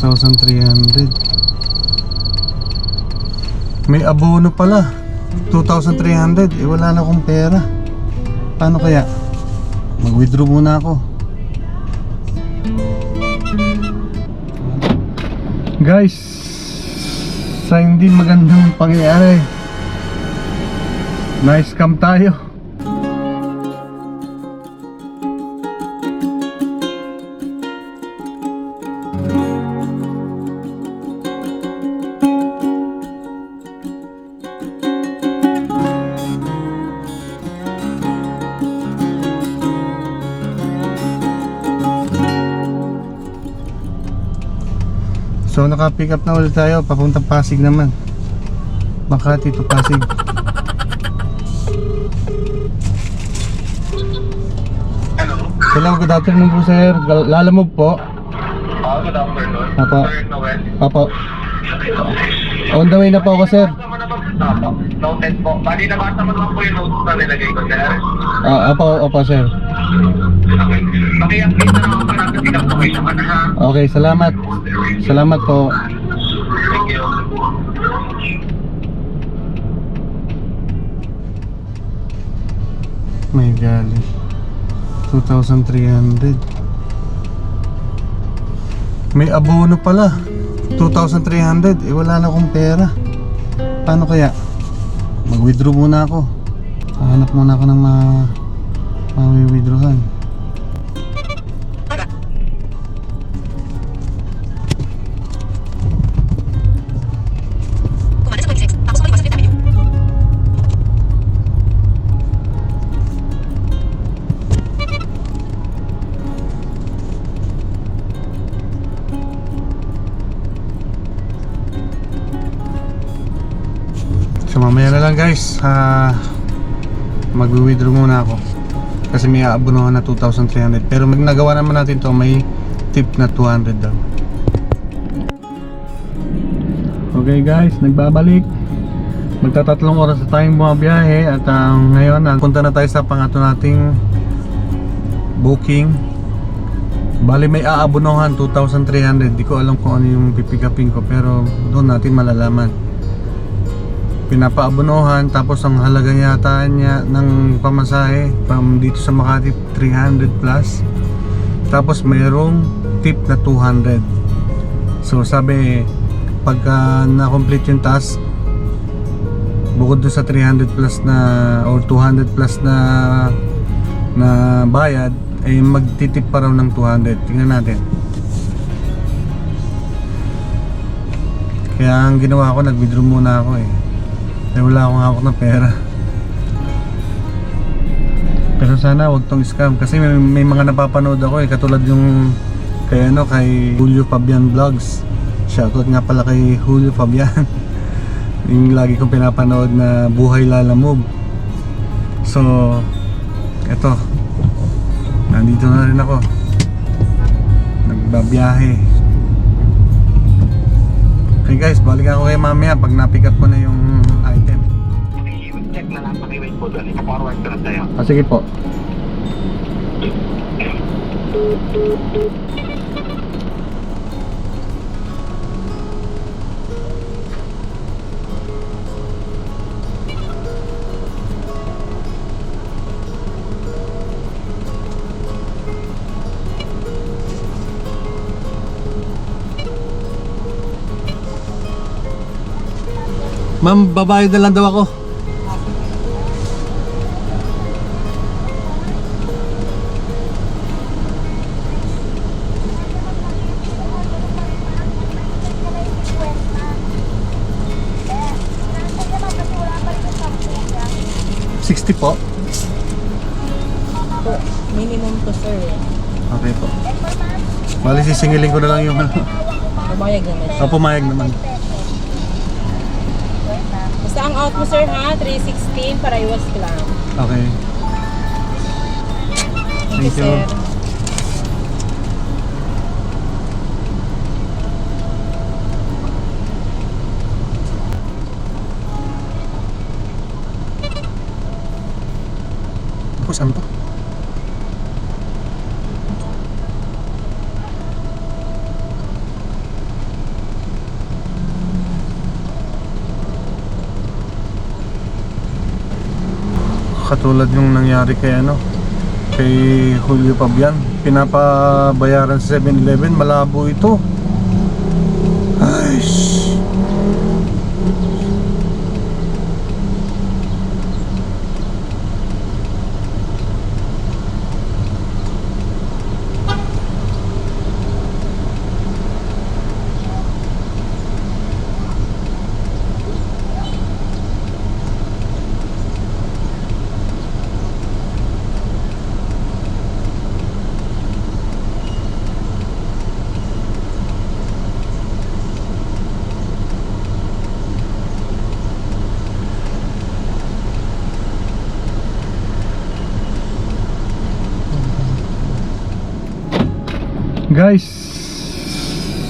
2,300 May abono pala. 2,300 Eh wala na akong pera. Paano kaya? Mag-withdraw muna ako. Guys Sa hindi magandang pangyayari Nice scam tayo So naka-pick up na ulit tayo papuntang Pasig naman. Makati to Pasig. Hello. Hello, good afternoon po sir. Lalamove po. Ah, good afternoon. Apo. Apo. On the way na po ako sir. Noted po. Bali, nabasa mo naman po yung notes na nilagay ko, sir. Ah, apo, apo sir. Okay, salamat. Salamat po. Thank you. May gali. 2,300. May abono pala. 2,300. Eh wala na akong pera. Paano kaya? Mag-withdraw muna ako. Hanap muna ako ng ma... ma-withdrawhan. Na lang guys. Ah... mag-withdraw muna ako. Kasi may aabonohan na 2,300. Pero mag nagawa naman natin to may tip na 200 daw. Okay guys, nagbabalik. Magtatatlong oras na tayong bumabiyahe at ang ngayon punta na tayo sa pangatlo nating booking. Bali may aabonohan 2,300. Di ko alam kung ano yung pipikapin ko pero doon natin malalaman pinapaabonohan tapos ang halaga yata niya ng pamasahe from dito sa Makati 300 plus. Tapos mayroong tip na 200 so sabi pagka na-complete yung task bukod doon sa 300 plus na or 200 plus na na bayad ay magtitip pa raw ng 200 tingnan natin. Kaya ang ginawa ko nag-withdraw muna ako eh eh wala akong hawak na pera. Pero sana wag tong scam kasi may, may mga napapanood ako eh katulad yung kay ano kay Julio Fabian Vlogs. Shoutout nga pala kay Julio Fabian. yung lagi kong pinapanood na Buhay Lalamove. So eto. Nandito na rin ako. Nagbabiyahe. Okay guys, balik ako kay mamaya pag na-pick up ko na yung. Check na lang. Paki-wait po doon. Ipa-forward ko na sa'yo. Ah, sige po. Ma'am, babayad na lang daw ako. Sixty po. Po, minimum to sir. Okay po. Bali sisingilin ko na lang yung ano. Pumayag naman siya. Oh, pumayag naman. Basta ang out mo sir ha, 316 para iwas lang. Okay. Thank, you Thank you. sir. ko saan to katulad yung nangyari kay ano kay Julio Fabian pinapabayaran sa 7-Eleven malabo ito. Ay Guys,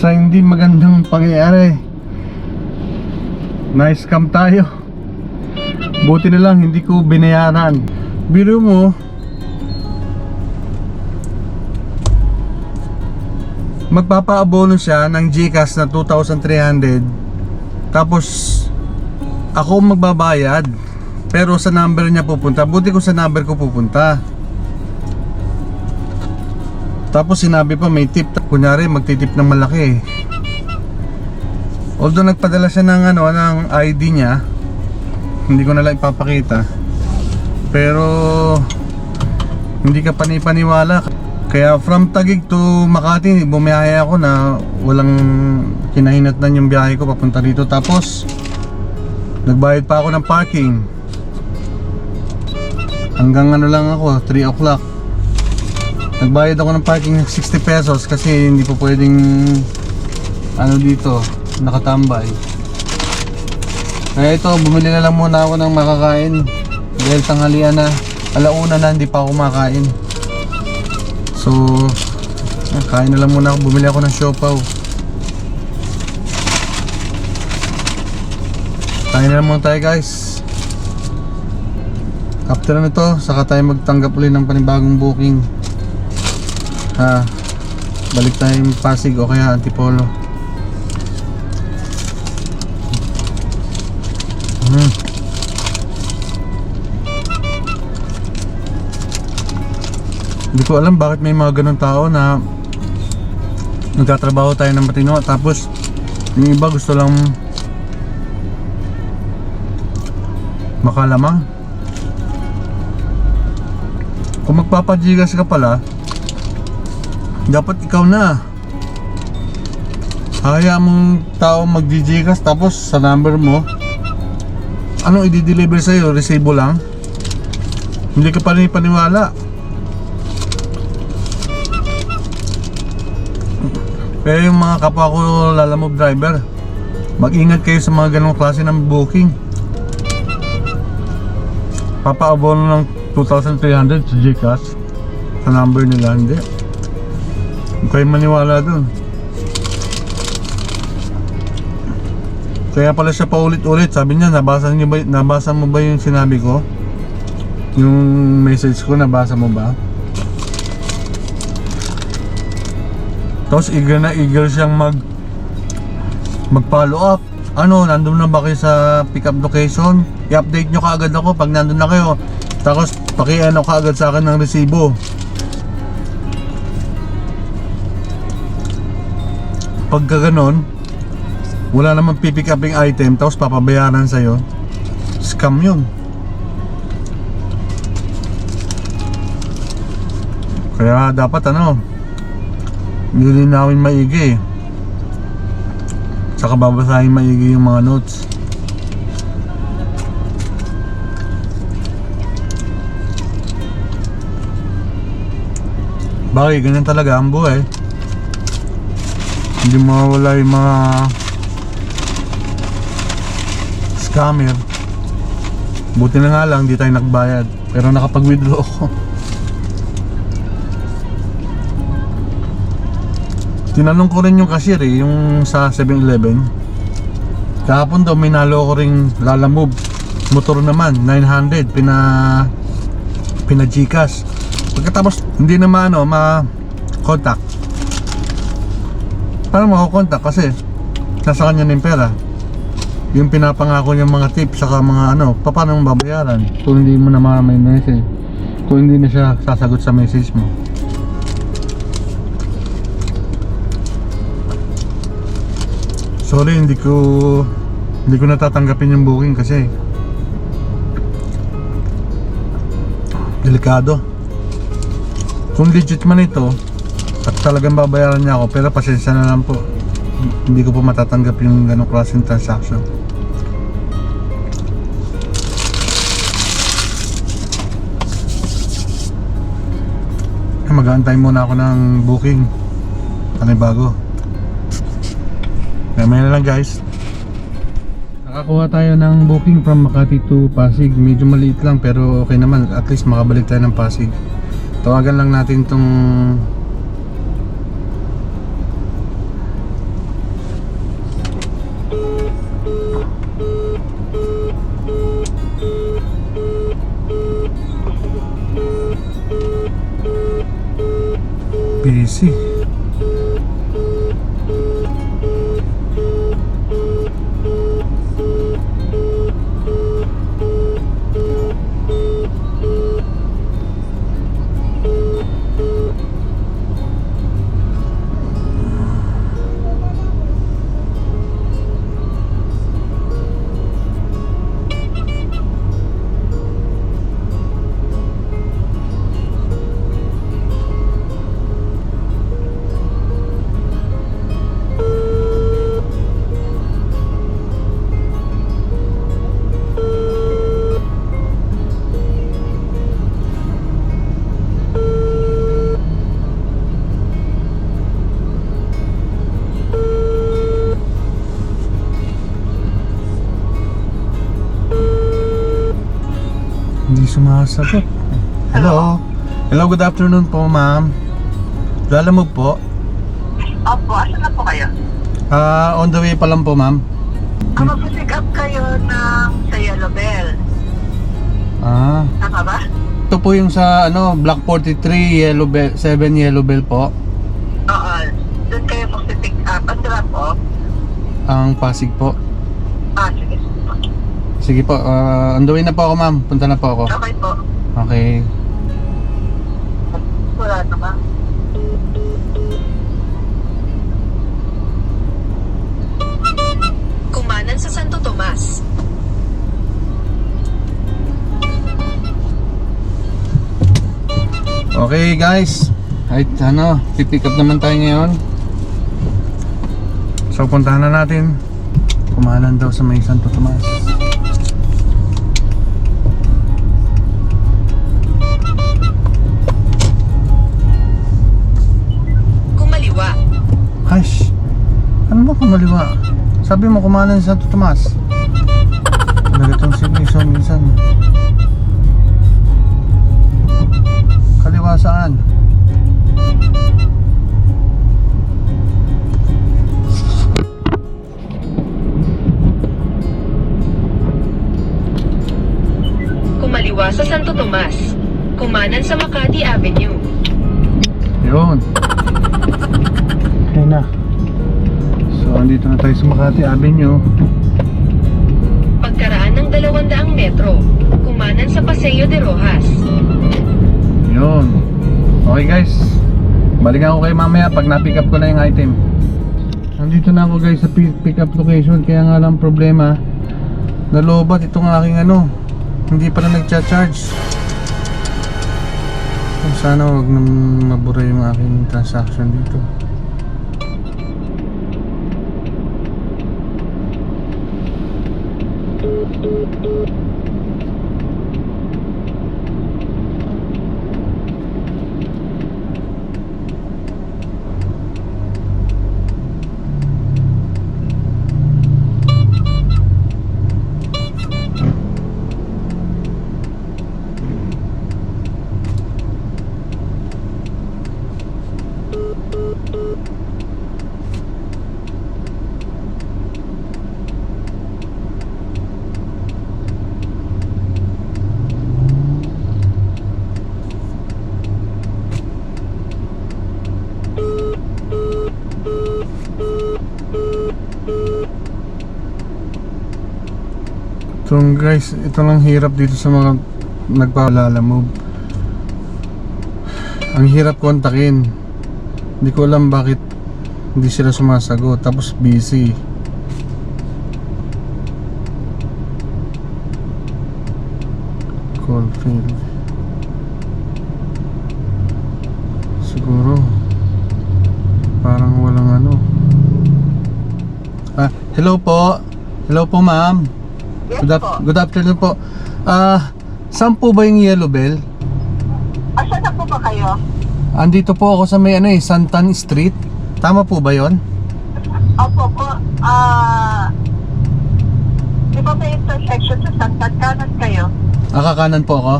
sa hindi magandang pangyayari, nice scam tayo. Buti na lang hindi ko binayaran. Biro mo, magpapaabono siya ng GCash na 2,300 tapos ako magbabayad pero sa number niya pupunta buti ko sa number ko pupunta tapos sinabi pa may tip. Kunyari magtitip ng malaki. Although nagpadala siya ng ano ng ID niya, hindi ko na ipapakita. Pero hindi ka panipaniwala. Kaya from Taguig to Makati, bumiyahe ako na walang kinahinatnan yung biyahe ko papunta dito. Tapos nagbayad pa ako ng parking. Hanggang ano lang ako, 3 o'clock. Nagbayad ako ng parking ng 60 pesos kasi hindi po pwedeng ano dito, nakatambay. Kaya ito, bumili na lang muna ako ng makakain dahil tanghalian na, alauna na hindi pa ako makain. So, kain na lang muna ako, bumili ako ng siopaw. Kain na lang muna tayo guys. After nito, saka tayo magtanggap ulit ng panibagong booking ha balik tayong Pasig o kaya Antipolo. Hmm. hindi ko alam bakit may mga ganun tao na nagtatrabaho tayo ng matino. Tapos yung iba gusto lang makalamang. Kung magpapajigas ka pala dapat ikaw na. Haya mong tao mag kas tapos sa number mo Anong i-deliver sa'yo? Resibo lang? Hindi ka pa rin paniwala. Kaya yung mga kapwa ko lalamove driver Mag-ingat kayo sa mga ganong klase ng booking. Papaabono ng 2,300 sa Gcash. Sa number nila, hindi Kayong maniwala dun. Kaya pala siya paulit-ulit. Sabi niya, nabasa, niyo ba, nabasa mo ba yung sinabi ko? Yung message ko, nabasa mo ba? Tapos eager na eager siyang mag mag follow up. Ano, nandun na ba kayo sa pick up location? I-update nyo kaagad ako pag nandun na kayo. Tapos paki-ano kaagad sa akin ng resibo. Pagka ganon wala namang pipick up yung item tapos papabayaran sa'yo. Scam yun. Kaya dapat ano nilinawin maigi. Saka babasahin maigi yung mga notes. Bakit ganyan talaga ang buhay hindi mawala yung mga scammer. Buti na nga lang hindi tayo nagbayad. Pero nakapag-withdraw ako. Tinanong ko rin yung cashier eh yung sa 7-Eleven kahapon daw may nalo ko ring lalamove. Motor naman 900 pina pina Gcash. Pagkatapos hindi naman ano ma contact paano makukontak kasi nasa kanya na yung pera yung pinapangako niyang mga tips saka mga ano, pa- paano mo babayaran kung hindi mo na may message. Kung hindi na siya sasagot sa message mo. Sorry, hindi ko hindi ko natatanggapin yung booking kasi delikado. Kung legit man ito talagang babayaran niya ako, pero pasensya na lang po. Hindi ko po matatanggap yung ganong klaseng transaction. Mag-aantay muna ako ng booking. Ano yung bago? Mamaya na lang guys. Nakakuha tayo ng booking from Makati to Pasig. Medyo maliit lang pero okay naman. At least makabalik tayo ng Pasig. Tawagan lang natin tong busy. Sumasagot. Hello. Hello, good afternoon po, ma'am. Lalamog po. Opo, asan na po kayo? Ah, on the way pa lang po, ma'am. Ang mag-pick up kayo ng sa Yellow Bell. Ah, Tama ba? ito po yung sa ano, Block 43, Yellow Bell, 7 Yellow Bell po. Oo. Doon kayo mag-pick up. Ang drop off. Ang Pasig po. Sige. Po, ah, on the way na po ako, ma'am. Punta na po ako. Okay po. Okay. Wala naman. Kumanan sa Santo Tomas. Okay, guys. Ay, ano, pipick up naman tayo ngayon. So, puntahan na natin. Kumalan daw sa may Santo Tomas. Sabi mo kumanan sa Santo Tomas. Talaga itong si Miso minsan. Kaliwa saan? Kumaliwa sa Santo Tomas. Kumanan sa Makati Avenue. Yun. Okay na. So, andito na tayo sa Makati Avenue. Pagkaraan ng 200 metro. Kumanan sa Paseo de Rojas. Yun. Okay guys. Balikan ko kayo mamaya pag na-pick up ko na yung item. Nandito na ako guys sa pi- pick up location kaya nga lang problema nalobat itong aking ano hindi pa na nagcha-charge sana wag na mabura yung aking transaction dito Itong guys, ito lang hirap dito sa mga nagpalalamove. Ang hirap kontakin. Hindi ko alam bakit hindi sila sumasagot. Tapos busy. Call failed. Siguro parang walang ano. Ah, hello po. Hello po, ma'am. Yes Good, po. good afternoon po. Ah, saan po ba yung Yellow Bell? Asa na po ba kayo? Andito po ako sa may ano eh, Santan Street. Tama po ba 'yon? Opo po. Ah... di ba may intersection sa Santan Kanan kayo? Akakanan po ako.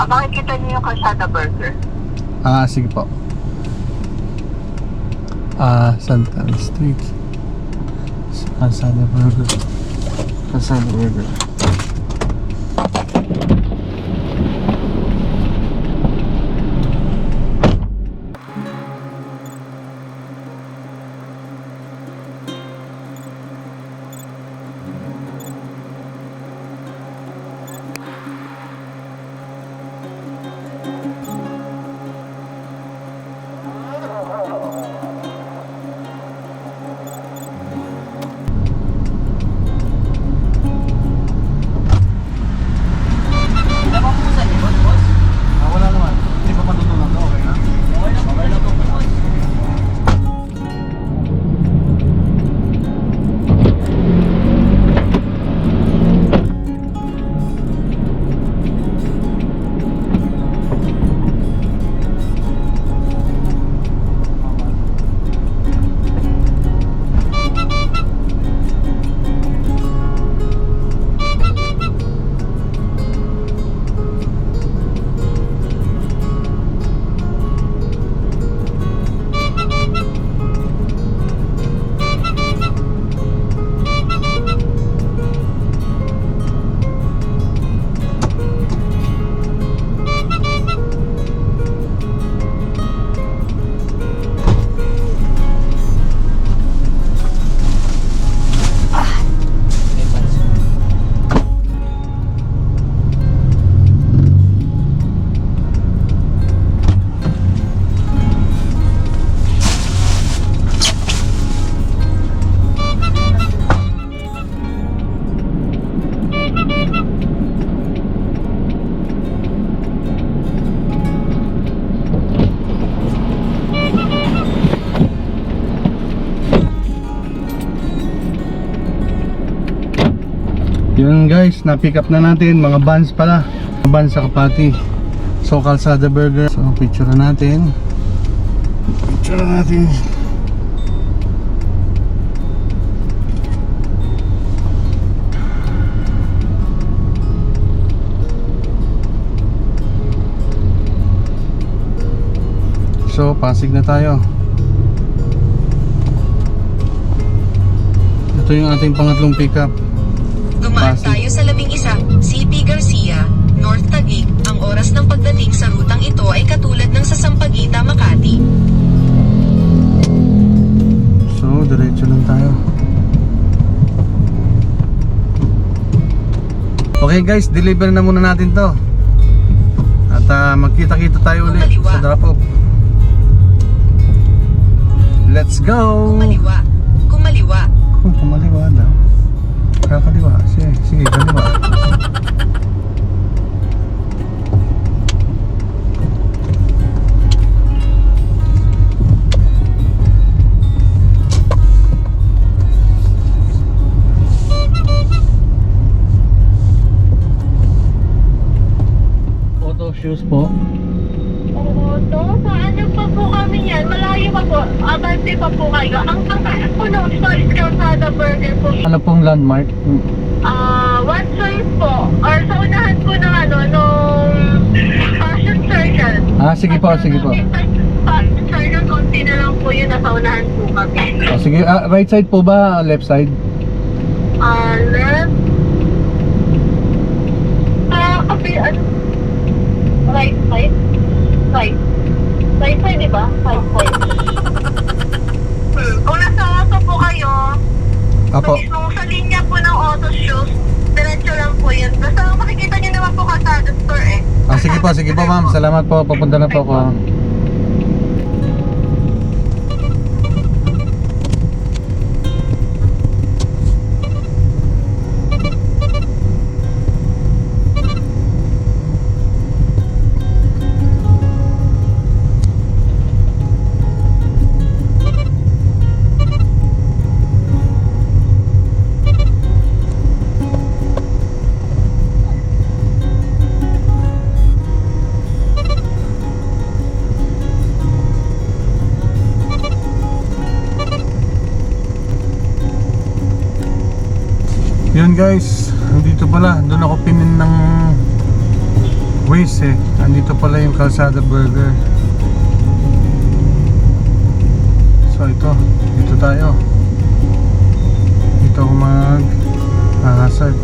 Ah, makikita niyo yung Kalsada Burger. Ah, sige po. Ah, Santan Street. Kalsada Burger. Kalsada Burger. Ah, Yun guys, na-pick up na natin mga buns pala. Buns sa Kapati. So Kalsada Burger. So picture na natin. Picture na natin. So Pasig na tayo. Ito yung ating pangatlong pickup. Dumaan Pasig. tayo sa labing isa, CP Garcia, North Taguig. Ang oras ng pagdating sa rutang ito ay katulad ng sa Sampaguita, Makati. So, diretso lang tayo. Okay guys, deliver na muna natin to. At ah, magkita-kita tayo ulit Kumaliwa. sa drop off. Let's go! Kumaliwa. Kumaliwa. Kung kumaliwa daw. Kakaliwa. Sige, sige, kaliwa. Auto shoes po. Oo, to. Paano pa po kami yan? Malayo pa po. Abante pa po kayo. Ang pagkakas po ng Stories Calzada Burger po. Ano pong landmark? Ah, one choice po. Or sa unahan po ng ano, nung fashion circle. Ah, sige po, sige po. Fashion circle, konti na lang po yun. Nasa unahan po kami. Oh, sige, ah, right side po ba? Left side? Ah, left. Ah, kapi, ano? Right side? Right. Right side, di ba? Right side. Hmm. Kung po Apo. Mismo sa linya po ng auto shoes, diretso lang yun. Basta makikita niyo naman po kalsada store eh. Ah, sige po, sige po ma'am. Salamat po. Papunta na po ako. Guys, andito pala. Doon ako pinin ng Waze eh. Andito pala yung Calzada Burger. So ito, dito tayo. Dito ako mag hazard.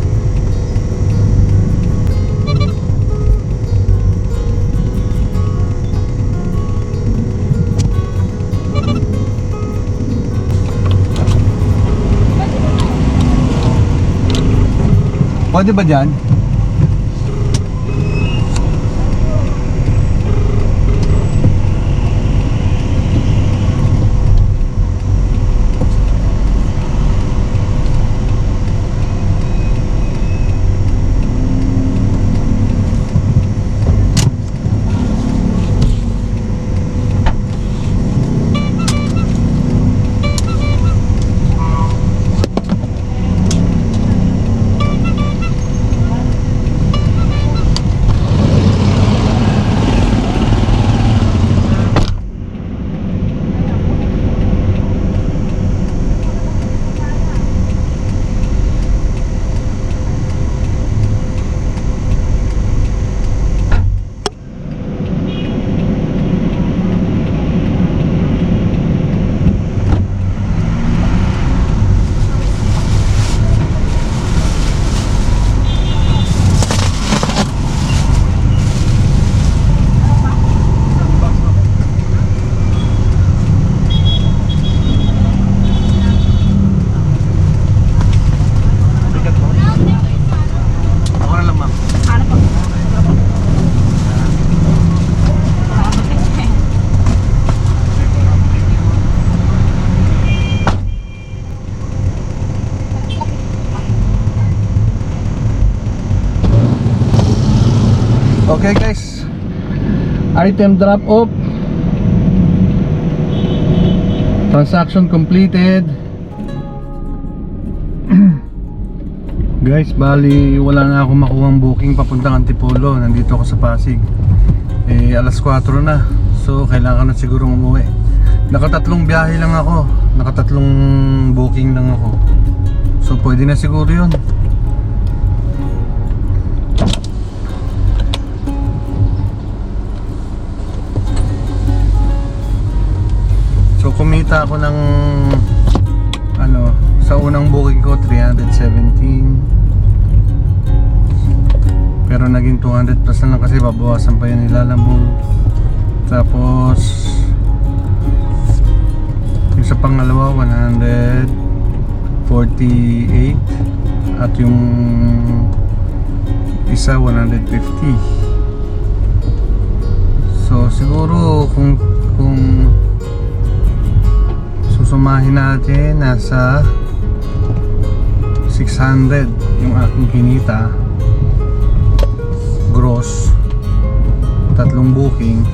Pwede ba dyan? Ako na lang ma'am. Okay guys. Item drop off. Transaction completed. Guys, bali wala na akong makuhang booking papuntang Antipolo. Nandito ako sa Pasig. Eh, alas 4 na. So, kailangan na sigurong umuwi. Nakatatlong biyahe lang ako. Nakatatlong booking lang ako. So, pwede na siguro yun. Kumita ako ng ano, sa unang booking ko 317 pero naging 200 plus na lang kasi babawasan pa yun nilalambog tapos yung sa pangalawa 148 at yung isa 150 so siguro kung kung susumahin natin nasa 600 yung aking kinita. Gross. Tatlong booking.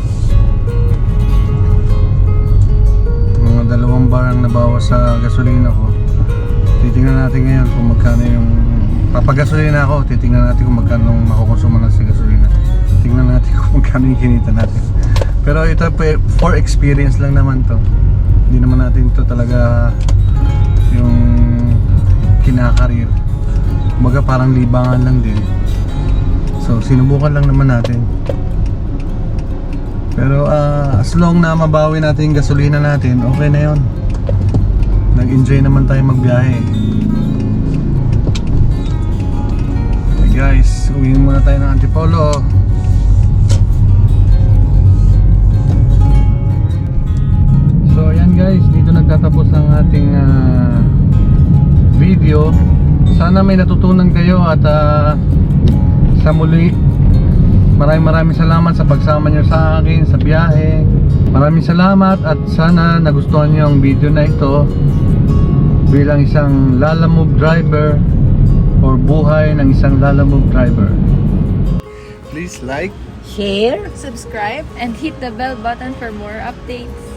Mga dalawang barang nabawas sa gasolina ko. Titingnan natin ngayon kung magkano yung papagasolina ako titingnan natin kung magkano makukonsuma na sa gasolina. Tingnan natin kung magkano yung kinita natin. Pero ito for experience lang naman to hindi naman natin to talaga yung kinakarir. Kumbaga parang libangan lang din. So sinubukan lang naman natin. Pero ah, as long na mabawi natin yung gasolina natin okay na yon nag enjoy naman tayo magbiyahe. Okay guys uwi muna tayo ng Antipolo Guys, dito nagtatapos ang ating ah, video. Sana may natutunan kayo at ah, sa muli. Maraming maraming salamat sa pagsama nyo sa akin sa biyahe. Maraming salamat at sana nagustuhan nyo ang video na ito bilang isang Lalamove driver or buhay ng isang Lalamove driver. Please like, Share. subscribe, and hit the bell button for more updates.